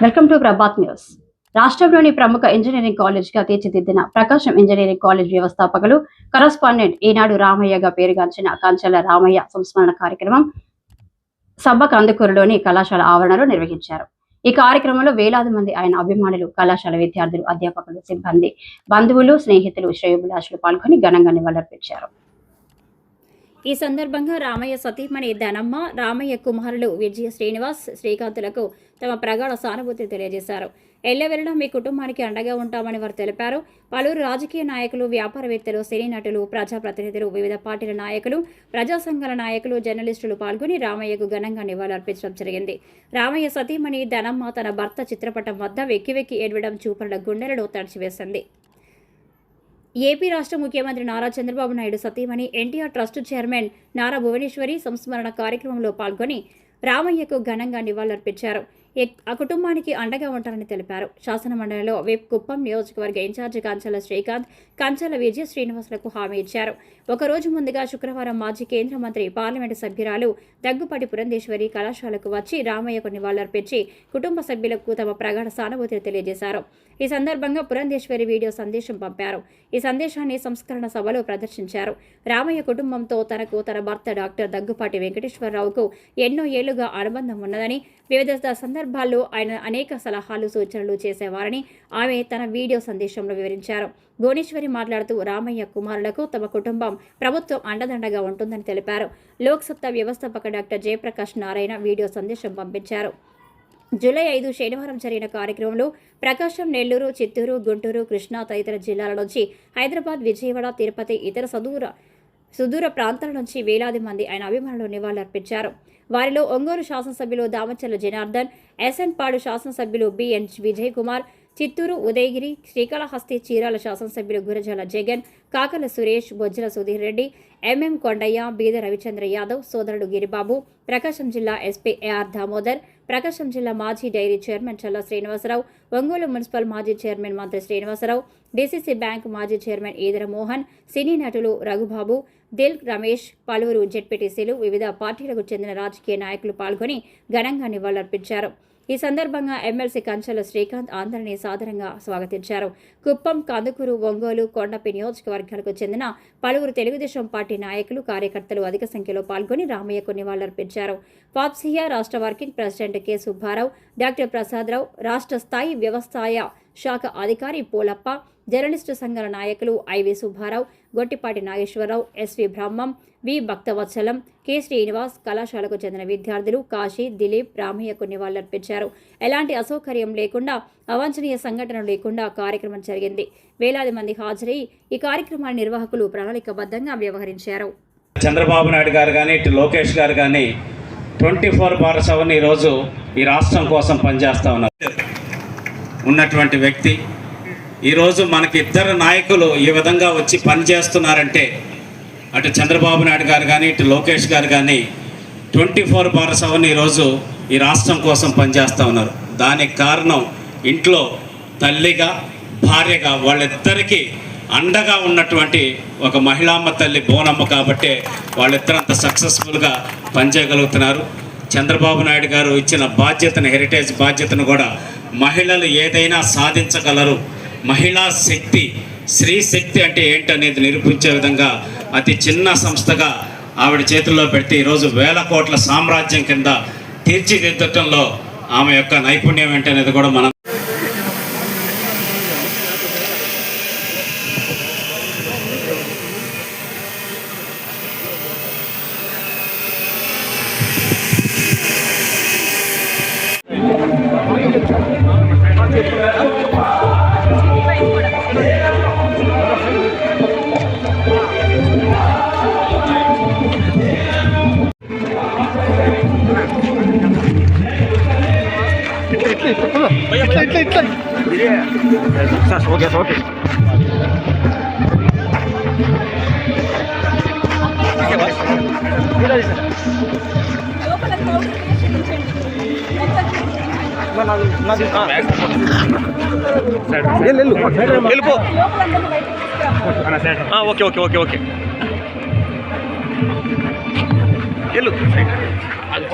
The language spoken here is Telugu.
Welcome to Prabhat news. రాష్ట్రంలోని ప్రముఖ ఇంజనీరింగ్ కాలేజ్గా తీర్చిదిద్దిన ప్రకాశం ఇంజనీరింగ్ కాలేజ్ వ్యవస్థాపకులు కరస్పాండెంట్ ఈనాడు రామయ్యగా పేరుగాంచిన కంచెల రామయ్య సంస్మరణ కార్యక్రమం సభ కందుకూరులోని కళాశాల ఆవరణలో నిర్వహించారు. ఈ కార్యక్రమంలో వేలాది మంది ఆయన అభిమానులు కళాశాల విద్యార్థులు అధ్యాపకులు సిబ్బంది బంధువులు స్నేహితులు శ్రేయోభిలాషులు పాల్గొని ఘనంగా నివాళులర్పించారు. ఈ సందర్భంగా రామయ్య సతీమణి ధనమ్మ రామయ్య కుమారులు విజయ శ్రీనివాస్ శ్రీకాంతులకు తమ ప్రగాఢ సానుభూతి తెలియజేశారు. ఎల్లవెల్లడం మీ కుటుంబానికి అండగా ఉంటామని వారు తెలిపారు. పలువురు రాజకీయ నాయకులు వ్యాపారవేత్తలు సినీ నటులు ప్రజాప్రతినిధులు వివిధ పార్టీల నాయకులు ప్రజా సంఘాల నాయకులు జర్నలిస్టులు పాల్గొని రామయ్యకు ఘనంగా నివాళులర్పించడం జరిగింది. రామయ్య సతీమణి ధనమ్మ తన భర్త చిత్రపటం వద్ద వెక్కి వెక్కి ఏడవడం చూపరుల గుండెలను తడిచివేసింది. ఏపీ రాష్ట్ర ముఖ్యమంత్రి నారా చంద్రబాబు నాయుడు సతీమణి NTR trust chairman Nara Bhuvaneswari సంస్మరణ కార్యక్రమంలో పాల్గొని రామయ్యకు ఘనంగా నివాళులర్పించారు. ఆ కుటుంబానికి అండగా ఉంటారని తెలిపారు. శాసనమండలిలో వేప్ కుప్పం నియోజకవర్గ ఇన్ఛార్జి కంచెల శ్రీకాంత్ కంచెల విజయ శ్రీనివాసులకు హామీ ఇచ్చారు. ఒకరోజు ముందుగా శుక్రవారం మాజీ కేంద్ర మంత్రి పార్లమెంటు సభ్యురాలు దగ్గుపాటి పురంధేశ్వరి కళాశాలకు వచ్చి రామయ్యకు నివాళులర్పించి కుటుంబ సభ్యులకు తమ ప్రగాఢ సానుభూతిని తెలియజేశారు. ఈ సందర్భంగా పురంధేశ్వరి వీడియో సందేశం పంపారు. ఈ సందేశాన్ని సంస్కరణ సభలో ప్రదర్శించారు. రామయ్య కుటుంబంతో తనకు తన భర్త డాక్టర్ దగ్గుపాటి వెంకటేశ్వరరావుకు ఎన్నో ఏళ్ళుగా అనుబంధం ఉన్నదని వివిధ సందర్భ సందర్భాల్లో ఆయన అనేక సలహాలు సూచనలు చేసేవారని ఆమె తన వీడియో సందేశంలో వివరించారు. భువనేశ్వరి మాట్లాడుతూ రామయ్య కుమారులకు తమ కుటుంబం ప్రభుత్వం అండదండగా ఉంటుందని తెలిపారు. లోక్సత్తా వ్యవస్థాపక డాక్టర్ జయప్రకాష్ నారాయణ వీడియో సందేశం పంపించారు. జూలై ఐదు శనివారం జరిగిన కార్యక్రమంలో ప్రకాశం నెల్లూరు చిత్తూరు గుంటూరు కృష్ణా తదితర జిల్లాల నుంచి హైదరాబాద్ విజయవాడ తిరుపతి ఇతర సదూర సుదూర ప్రాంతాల నుంచి వేలాది మంది ఆయన అభిమానులు నివాళులర్పించారు. వారిలో ఒంగోలు శాసనసభ్యులు దామచర్ల జనార్దన్ ఎస్ఎన్ పాడు శాసనసభ్యులు బిఎన్ విజయ్ కుమార్ చిత్తూరు ఉదయగిరి శ్రీకాళహస్తి చీరాల శాసనసభ్యులు గురజాల జగన్ కాకల సురేష్ బొజ్జల సుధీర్ రెడ్డి ఎంఎం కొండయ్య బీద రవిచంద్ర యాదవ్ సోదరుడు గిరిబాబు ప్రకాశం జిల్లా ఎస్పీ ఏఆర్ దామోదర్ ప్రకాశం జిల్లా మాజీ dairy chairman Challa Srinivasarao Ongole municipal మాజీ చైర్మన్ మంత్రి శ్రీనివాసరావు డీసీసీ బ్యాంక్ మాజీ చైర్మన్ ఈదర మోహన్ సినీ నటులు రఘుబాబు దిల్ రమేష్ పలువురు జెడ్పీటీసీలు వివిధ పార్టీలకు చెందిన రాజకీయ నాయకులు పాల్గొని ఘనంగా నివాళులర్పించారు. ఈ సందర్భంగా ఎమ్మెల్సీ కంచెల శ్రీకాంత్ అందరినీ సాదరంగా స్వాగతించారు. కుప్పం కందుకూరు ఒంగోలు కొండపి నియోజకవర్గాలకు చెందిన పలువురు తెలుగుదేశం పార్టీ నాయకులు కార్యకర్తలు అధిక సంఖ్యలో పాల్గొని రామయ్యకు నివాళులర్పించారు. పాప్సియా రాష్ట్ర working president K Subbarao doctor Prasadarao రాష్ట్ర స్థాయి వ్యవసాయ శాఖ అధికారి పోలప్ప జర్నలిస్టు సంఘాల నాయకులు IV Subbarao Gottipati Nageswararao SV Brahmam V Bhaktavatsalam K Srinivas కళాశాలకు చెందిన విద్యార్థులు కాశీ దిలీప్ రామయ్యకు నివాళులర్పించారు. ఎలాంటి అసౌకర్యం లేకుండా అవాంఛనీయ సంఘటన లేకుండా కార్యక్రమం జరిగింది. వేలాది మంది హాజరై ఈ కార్యక్రమాన్ని నిర్వాహకులు ప్రణాళికబద్ధంగా వ్యవహరించారు. చంద్రబాబు నాయుడు గారు కానీ ఇటు లోకేష్ గారు కానీ ట్వంటీ ఫోర్ బార్ సెవెన్ ఈరోజు ఈ రాష్ట్రం కోసం పనిచేస్తూ ఉన్నారు. ఉన్నటువంటి వ్యక్తి. ఈరోజు మనకి ఇద్దరు నాయకులు ఈ విధంగా వచ్చి పనిచేస్తున్నారంటే అటు చంద్రబాబు నాయుడు గారు కానీ ఇటు లోకేష్ గారు కానీ ట్వంటీ ఫోర్ బార్ సెవెన్ ఈరోజు ఈ రాష్ట్రం కోసం పనిచేస్తూ ఉన్నారు. దానికి కారణం ఇంట్లో తల్లిగా భార్యగా వాళ్ళిద్దరికీ అండగా ఉన్నటువంటి ఒక మహిళామ్మ తల్లి బోనమ్మ కాబట్టే వాళ్ళిద్దరు అంత సక్సెస్ఫుల్గా పనిచేయగలుగుతున్నారు. చంద్రబాబు నాయుడు గారు ఇచ్చిన బాధ్యతను హెరిటేజ్ బాధ్యతను కూడా మహిళలు ఏదైనా సాధించగలరు. మహిళా శక్తి స్త్రీ శక్తి అంటే ఏంటనేది నిరూపించే విధంగా అతి చిన్న సంస్థగా ఆవిడ చేతుల్లో పెడితే ఈరోజు వేల కోట్ల సామ్రాజ్యం కింద తీర్చిదిద్దటంలో ఆమె యొక్క నైపుణ్యం ఏంటనేది కూడా మనం ఇట్లా ఇట్లా ఇట్లా సార్ ఓకే సార్ ఓకే లోపల వెళ్ళిపో ఓకే ఓకే ఓకే ఓకే వెళ్ళు. అది